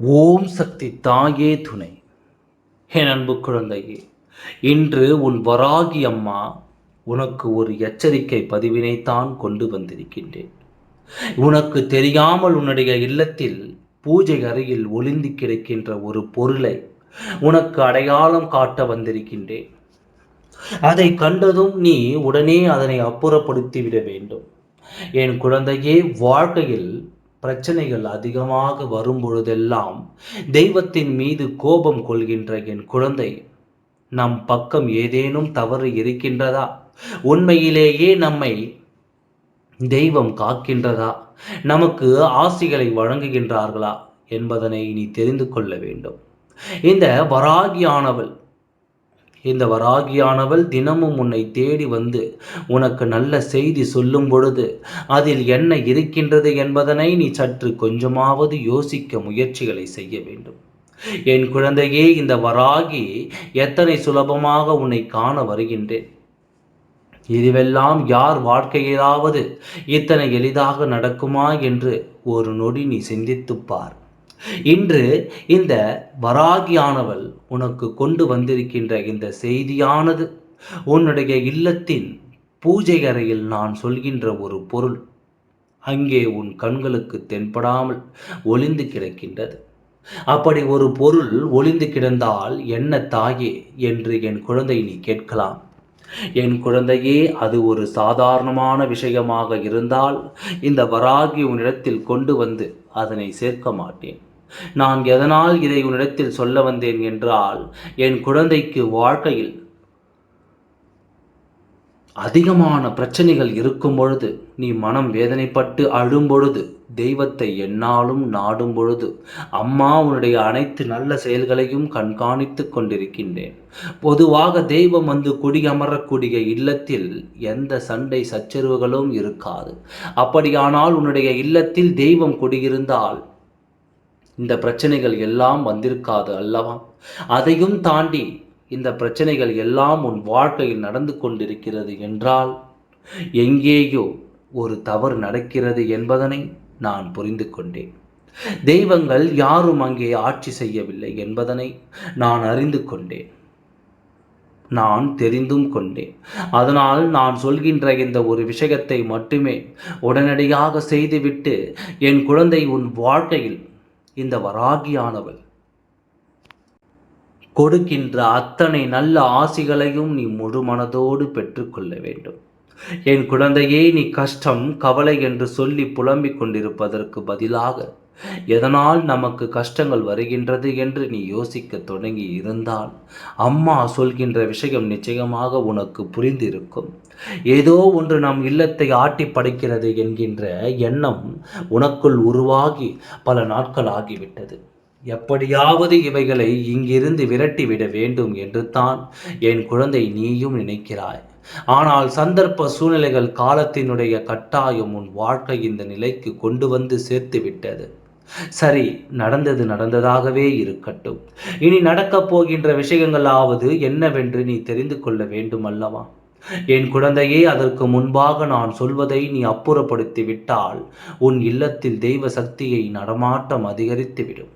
ஓம் சக்தி தாயே துணை. என் அன்பு குழந்தையே இன்று உன் வராகி அம்மா உனக்கு ஒரு எச்சரிக்கை பதிவினைத்தான் கொண்டு வந்திருக்கின்றேன். உனக்கு தெரியாமல் உன்னுடைய இல்லத்தில் பூஜை அறையில் ஒளிந்து கிடக்கின்ற ஒரு பொருளை உனக்கு அடையாளம் காட்ட வந்திருக்கின்றேன். அதை கண்டதும் நீ உடனே அதனை அப்புறப்படுத்திவிட வேண்டும். என் குழந்தையே வாழ்க்கையில் பிரச்சனைகள் அதிகமாக வரும் பொழுதெல்லாம் தெய்வத்தின் மீது கோபம் கொள்கின்ற என் குழந்தை நம் பக்கம் ஏதேனும் தவறு இருக்கின்றதா? உண்மையிலேயே நம்மை தெய்வம் காக்கின்றதா? நமக்கு ஆசிகளை வழங்குகின்றார்களா என்பதனை நீ தெரிந்து கொள்ள வேண்டும். இந்த வராகியானவள் இந்த வராகியானவள் தினமும் உன்னை தேடி வந்து உனக்கு நல்ல செய்தி சொல்லும் பொழுது அதில் என்ன இருக்கின்றது என்பதனை நீ சற்று கொஞ்சமாவது யோசிக்க முயற்சிகளை செய்ய வேண்டும். என் குழந்தையே இந்த வராகி எத்தனை சுலபமாக உன்னை காண வருகின்றேன். இதுவெல்லாம் யார் வாழ்க்கையிலாவது இத்தனை எளிதாக நடக்குமா என்று ஒரு நொடி நீ சிந்தித்துப் பார். இன்று இந்த வராகியானவள் உனக்கு கொண்டு வந்திருக்கின்ற இந்த செய்தியானது உன்னுடைய இல்லத்தின் பூஜை அறையில் நான் சொல்கின்ற ஒரு பொருள் அங்கே உன் கண்களுக்கு தென்படாமல் ஒளிந்து கிடக்கின்றது. அப்படி ஒரு பொருள் ஒளிந்து கிடந்தால் என்ன தாயே என்று என் குழந்தை நீ கேட்கலாம். என் குழந்தையே அது ஒரு சாதாரணமான விஷயமாக இருந்தால் இந்த வராகி உன்னிடத்தில் கொண்டு வந்து அதனை சேர்க்க மாட்டேன். நான் எதனால் இதை உன்னிடத்தில் சொல்ல வந்தேன் என்றால் என் குழந்தைக்கு வாழ்க்கையில் அதிகமான பிரச்சனைகள் இருக்கும் பொழுது நீ மனம் வேதனைப்பட்டு அழும் பொழுது தெய்வத்தை என்னாலும் நாடும் பொழுது அம்மா உன்னுடைய அனைத்து நல்ல செயல்களையும் கண்காணித்து கொண்டிருக்கின்றேன். பொதுவாக தெய்வம் வந்து குடியமரக்கூடிய இல்லத்தில் எந்த சண்டை சச்சரவுகளும் இருக்காது. அப்படியானால் உன்னுடைய இல்லத்தில் தெய்வம் குடியிருந்தால் இந்த பிரச்சனைகள் எல்லாம் வந்திருக்காது அல்லவா? அதையும் தாண்டி இந்த பிரச்சனைகள் எல்லாம் உன் வாழ்க்கையில் நடந்து கொண்டிருக்கிறது என்றால் எங்கேயோ ஒரு தவறு நடக்கிறது என்பதனை நான் புரிந்து கொண்டேன். தெய்வங்கள் யாரும் அங்கே ஆட்சி செய்யவில்லை என்பதனை நான் அறிந்து கொண்டேன். நான் தெரிந்தும் கொண்டேன். அதனால் நான் சொல்கின்ற இந்த ஒரு விஷயத்தை மட்டுமே உடனடியாக செய்துவிட்டு என் குழந்தை உன் வாழ்க்கையில் இந்த வராகியானவள். கொடுக்கின்ற அத்தனை நல்ல ஆசிகளையும் நீ முழு மனதோடு பெற்றுக்கொள்ள வேண்டும். என் குழந்தையே நீ கஷ்டம் கவலை என்று சொல்லி புலம்பிக் கொண்டிருப்பதற்கு பதிலாக எதனால் நமக்கு கஷ்டங்கள் வருகின்றது என்று நீ யோசிக்க தொடங்கி இருந்தால் அம்மா சொல்கின்ற விஷயம் நிச்சயமாக உனக்கு புரிந்திருக்கும். ஏதோ ஒன்று நம் இல்லத்தை ஆட்டி படைக்கிறது என்கின்ற எண்ணம் உனக்குள் உருவாகி பல நாட்கள் ஆகிவிட்டது. எப்படியாவது இவைகளை இங்கிருந்து விரட்டிவிட வேண்டும் என்று தான் என் குழந்தை நீயும் நினைக்கிறாய். ஆனால் சந்தர்ப்ப சூழ்நிலைகள் காலத்தினுடைய கட்டாயம் உன் வாழ்க்கை இந்த நிலைக்கு கொண்டு வந்து சேர்த்து விட்டது. சரி நடந்தது நடந்ததாகவே இருக்கட்டும். இனி நடக்கப் போகின்ற விஷயங்களாவது என்னவென்று நீ தெரிந்து கொள்ள வேண்டும் அல்லவா? என் குழந்தையே அதற்கு முன்பாக நான் சொல்வதை நீ அப்புறப்படுத்தி விட்டால் உன் இல்லத்தில் தெய்வ சக்தியை நடமாட்டம் அதிகரித்துவிடும்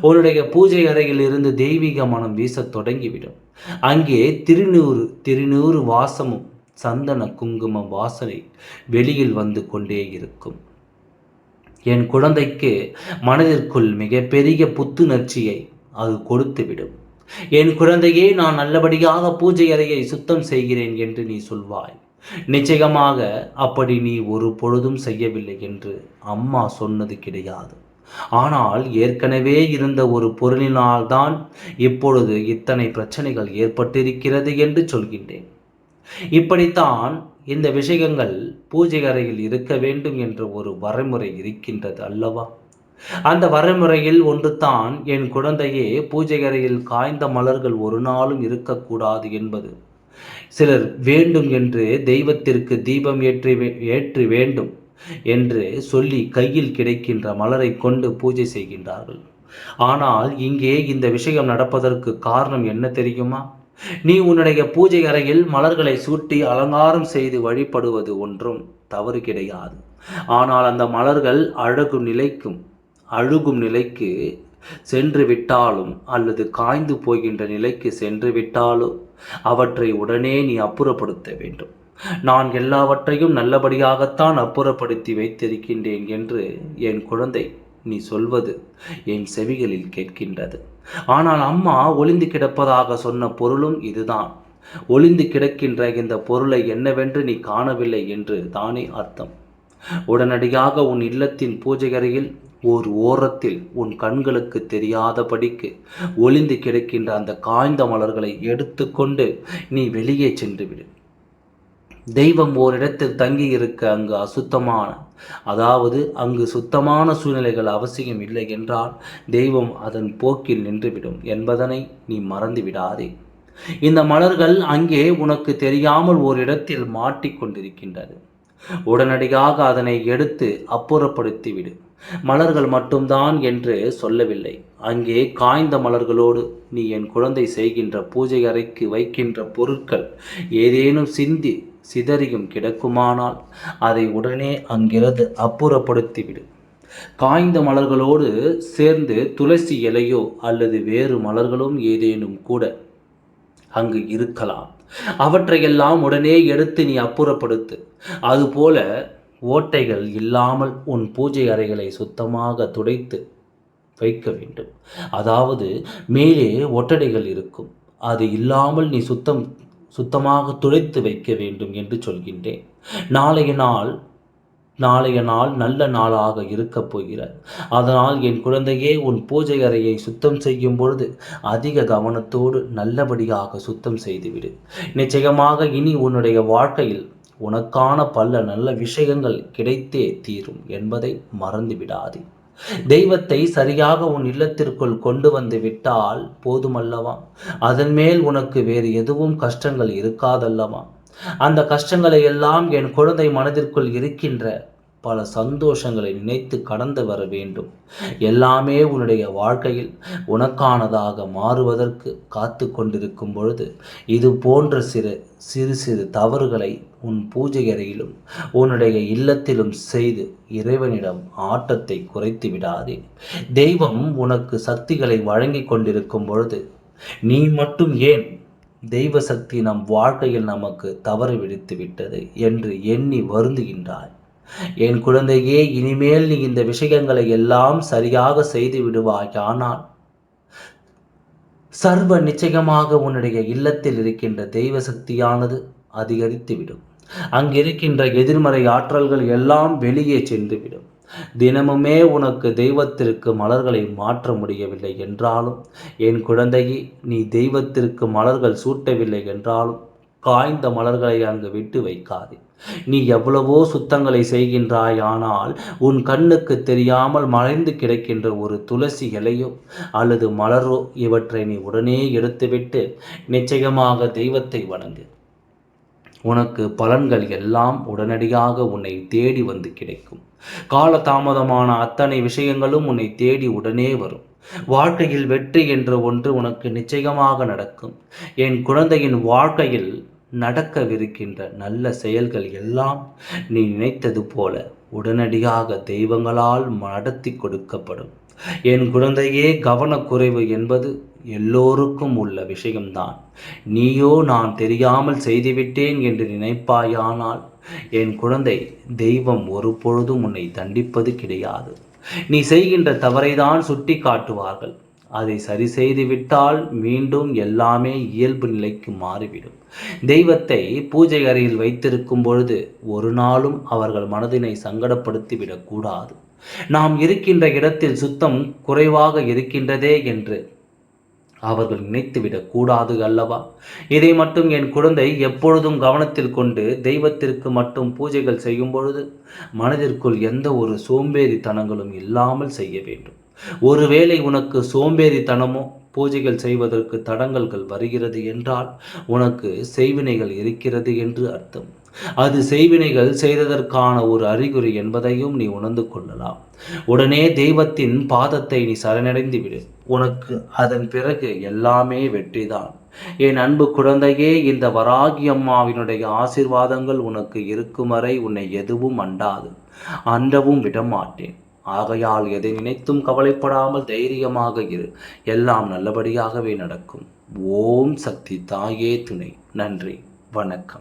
உன்னுடைய பூஜை அறையில் இருந்து தெய்வீக மனம் வீசத் தொடங்கிவிடும். அங்கே திருநூறு திருநூறு வாசமும் சந்தன குங்கும வாசனை வெளியில் வந்து கொண்டே இருக்கும். என் குழந்தைக்கு மனதிற்குள் மிகப்பெரிய புத்துணர்ச்சியை அது கொடுத்துவிடும். என் குழந்தையே நான் நல்லபடியாக பூஜை அறையை சுத்தம் செய்கிறேன் என்று நீ சொல்வாய். நிச்சயமாக அப்படி நீ ஒரு பொழுதும் செய்யவில்லை என்று அம்மா சொன்னது கிடையாது. ஆனால் ஏற்கனவே இருந்த ஒரு பொருளினால்தான் இப்பொழுது இத்தனை பிரச்சனைகள் ஏற்பட்டிருக்கிறது என்று சொல்கின்றேன். இப்படித்தான் இந்த விஷயங்கள் பூஜை அறையில் இருக்க வேண்டும் என்ற ஒரு வரைமுறை இருக்கின்றது அல்லவா? அந்த வரைமுறையில் ஒன்று தான் என் குழந்தையே பூஜை அறையில் காய்ந்த மலர்கள் ஒரு நாளும் இருக்கக்கூடாது என்பது. சிலர் வேண்டும் என்று தெய்வத்திற்கு தீபம் ஏற்றி ஏற்றி வேண்டும் என்று சொல்லி கையில் கிடைக்கின்ற மலரை கொண்டு பூஜை செய்கின்றார்கள். ஆனால் இங்கே இந்த விஷயம் நடப்பதற்கு காரணம் என்ன தெரியுமா? நீ உன்னுடைய பூஜை அறையில் மலர்களை சூட்டி அலங்காரம் செய்து வழிபடுவது ஒன்றும் தவறு கிடையாது. ஆனால் அந்த மலர்கள் அழகும் நிலைக்கும். அழுகும் நிலைக்கு சென்று விட்டாலும் அல்லது காய்ந்து போகின்ற நிலைக்கு சென்று விட்டாலோ அவற்றை உடனே நீ அப்புறப்படுத்த வேண்டும். நான் எல்லாவற்றையும் நல்லபடியாகத்தான் அப்புறப்படுத்தி வைத்திருக்கின்றேன் என்று என் குழந்தை நீ சொல்வது என் செவிகளில் கேட்கின்றது. ஆனால் அம்மா ஒளிந்து கிடப்பதாக சொன்ன பொருளும் இதுதான். ஒளிந்து கிடக்கின்ற இந்த பொருளை என்னவென்று நீ காணவில்லை என்று தானே அர்த்தம். உடனடியாக உன் இல்லத்தின் பூஜைகரையில் ஓர் ஓரத்தில் உன் கண்களுக்கு தெரியாதபடிக்கு ஒளிந்து கிடக்கின்ற அந்த காய்ந்த மலர்களை எடுத்துக்கொண்டு நீ வெளியே சென்று விடு. தெய்வம் ஓரிடத்தில் தங்கி இருக்க அங்கு அசுத்தமான அதாவது அங்கு சுத்தமான சூழ்நிலைகள் அவசியம் இல்லை என்றால் தெய்வம் அதன் போக்கில் நின்றுவிடும் என்பதனை நீ மறந்து விடாதே. இந்த மலர்கள் அங்கே உனக்கு தெரியாமல் ஓரிடத்தில் மாட்டிக்கொண்டிருக்கின்றது. உடனடியாக அதனை எடுத்து அப்புறப்படுத்திவிடு. மலர்கள் மட்டும்தான் என்று சொல்லவில்லை. அங்கே காய்ந்த மலர்களோடு நீ என் குழந்தை செய்கின்ற பூஜை அறைக்கு வைக்கின்ற பொருட்கள் ஏதேனும் சிந்தி சிதறியும் கிடக்குமானால் அதை உடனே அங்கிருந்து அப்புறப்படுத்திவிடு. காய்ந்த மலர்களோடு சேர்ந்து துளசி இலையோ அல்லது வேறு மலர்களும் ஏதேனும் கூட அங்கு இருக்கலாம். அவற்றையெல்லாம் உடனே எடுத்து நீ அப்புறப்படுத்து. அதுபோல ஓட்டைகள் இல்லாமல் உன் பூஜை அறைகளை சுத்தமாக துடைத்து வைக்க வேண்டும். அதாவது மேலே ஒட்டடைகள் இருக்கும். அது இல்லாமல் நீ சுத்தம் சுத்தமாக துடைத்து வைக்க வேண்டும் என்று சொல்கின்றேன். நாளைய நாள் நாளைய நாள் நல்ல நாளாக இருக்கப் போகிறார். அதனால் என் குழந்தையே உன் பூஜை அறையை சுத்தம் செய்யும் பொழுது அதிக கவனத்தோடு நல்லபடியாக சுத்தம் செய்துவிடு. நிச்சயமாக இனி உன்னுடைய வாழ்க்கையில் உனக்கான பல நல்ல விஷயங்கள் கிடைத்தே தீரும் என்பதை மறந்துவிடாதே. தெய்வத்தை சரியாக உன் இல்லத்திற்குள் கொண்டு வந்து விட்டால் போதுமல்லவா? அதன் மேல் உனக்கு வேறு எதுவும் கஷ்டங்கள் இருக்காதல்லவா? அந்த கஷ்டங்களை எல்லாம் என் குழந்தை மனதிற்குள் இருக்கின்ற பல சந்தோஷங்களை நினைத்து கடந்து வர வேண்டும். எல்லாமே உன்னுடைய வாழ்க்கையில் உனக்கானதாக மாறுவதற்கு காத்து கொண்டிருக்கும் பொழுது இது போன்ற சிறு சிறு சிறு தவறுகளை உன் பூஜை அறையிலும் உன்னுடைய இல்லத்திலும் செய்து இறைவனிடம் ஆட்டத்தை குறைத்து விடாதே. தெய்வம் உனக்கு சக்திகளை வழங்கி கொண்டிருக்கும் பொழுது நீ மட்டும் ஏன் தெய்வ சக்தி நம் வாழ்க்கையில் நமக்கு தவறு விடுத்து விட்டது என்று எண்ணி வருந்துகின்றாய்? என் குழந்தையே இனிமேல் நீ இந்த விஷயங்களை எல்லாம் சரியாக செய்து விடுவாய். ஆனால் சர்வ நிச்சயமாக உன்னுடைய இல்லத்தில் இருக்கின்ற தெய்வ சக்தியானது அதிகரித்துவிடும். அங்கிருக்கின்ற எதிர்மறை ஆற்றல்கள் எல்லாம் வெளியே சென்றுவிடும். தினமுமே உனக்கு தெய்வத்திற்கு மலர்களை மாற்ற முடியவில்லை என்றாலும் என் குழந்தையை நீ தெய்வத்திற்கு மலர்கள் சூட்டவில்லை என்றாலும் காய்ந்த மலர்களை அங்கு விட்டு வைக்காதே. நீ எவ்வளவோ சுத்தங்களை செய்கின்றாய் ஆனால் உன் கண்ணுக்கு தெரியாமல் மறைந்து கிடக்கின்ற ஒரு துளசி இலையோ அல்லது மலரோ இவற்றை நீ உடனே எடுத்துவிட்டு நிச்சயமாக தெய்வத்தை வணங்கு. உனக்கு பலன்கள் எல்லாம் உடனடியாக உன்னை தேடி வந்து கிடைக்கும். கால தாமதமான அத்தனை விஷயங்களும் உன்னை தேடி உடனே வரும். வாழ்க்கையில் வெற்றி என்ற ஒன்று உனக்கு நிச்சயமாக நடக்கும். என் குழந்தையின் வாழ்க்கையில் நடக்கவிருக்கின்ற நல்ல செயல்கள் எல்லாம் நீ நினைத்தது போல உடனடியாக தெய்வங்களால் நடத்தி கொடுக்கப்படும். என் குழந்தையே கவனக்குறைவு என்பது எல்லோருக்கும் உள்ள விஷயம்தான். நீயோ நான் தெரியாமல் செய்துவிட்டேன் என்று நினைப்பாயானால் என் குழந்தை தெய்வம் ஒரு பொழுதும் உன்னை தண்டிப்பது கிடையாது. நீ செய்கின்ற தவறைதான் சுட்டி காட்டுவார்கள். அதை சரி செய்து விட்டால் மீண்டும் எல்லாமே இயல்பு நிலைக்கு மாறிவிடும். தெய்வத்தை பூஜை அறையில் வைத்திருக்கும் பொழுது ஒரு நாளும் அவர்கள் மனதினை சங்கடப்படுத்திவிடக் கூடாது. நாம் இருக்கின்ற இடத்தில் சுத்தம் குறைவாக இருக்கின்றதே என்று அவர்கள் நினைத்துவிடக் கூடாது அல்லவா? இதை மட்டும் என் குழந்தை எப்பொழுதும் கவனத்தில் கொண்டு தெய்வத்திற்கு மட்டும் பூஜைகள் செய்யும் பொழுது மனதிற்குள் எந்த ஒரு சோம்பேறித்தனங்களும் இல்லாமல் செய்ய வேண்டும். ஒருவேளை உனக்கு சோம்பேறித்தனமோ பூஜைகள் செய்வதற்கு தடங்கல்கள் வருகிறது என்றால் உனக்கு செய்வினைகள் இருக்கிறது என்று அர்த்தம். அது செய்வினைகள் செய்ததற்கான ஒரு அறிகுறி என்பதையும் நீ உணர்ந்து கொள்ளலாம். உடனே தெய்வத்தின் பாதத்தை நீ சரணடைந்து விடு. உனக்கு அதன் பிறகு எல்லாமே வெற்றிதான். என் அன்பு குழந்தையே இந்த வராகி அம்மாவினுடைய ஆசிர்வாதங்கள் உனக்கு இருக்கும் வரை உன்னை எதுவும் அண்டாது. அண்டவும் விடமாட்டேன். ஆகையால் எதை நினைத்தும் கவலைப்படாமல் தைரியமாக இரு. எல்லாம் நல்லபடியாகவே நடக்கும். ஓம் சக்தி தாயே துணை. நன்றி. வணக்கம்.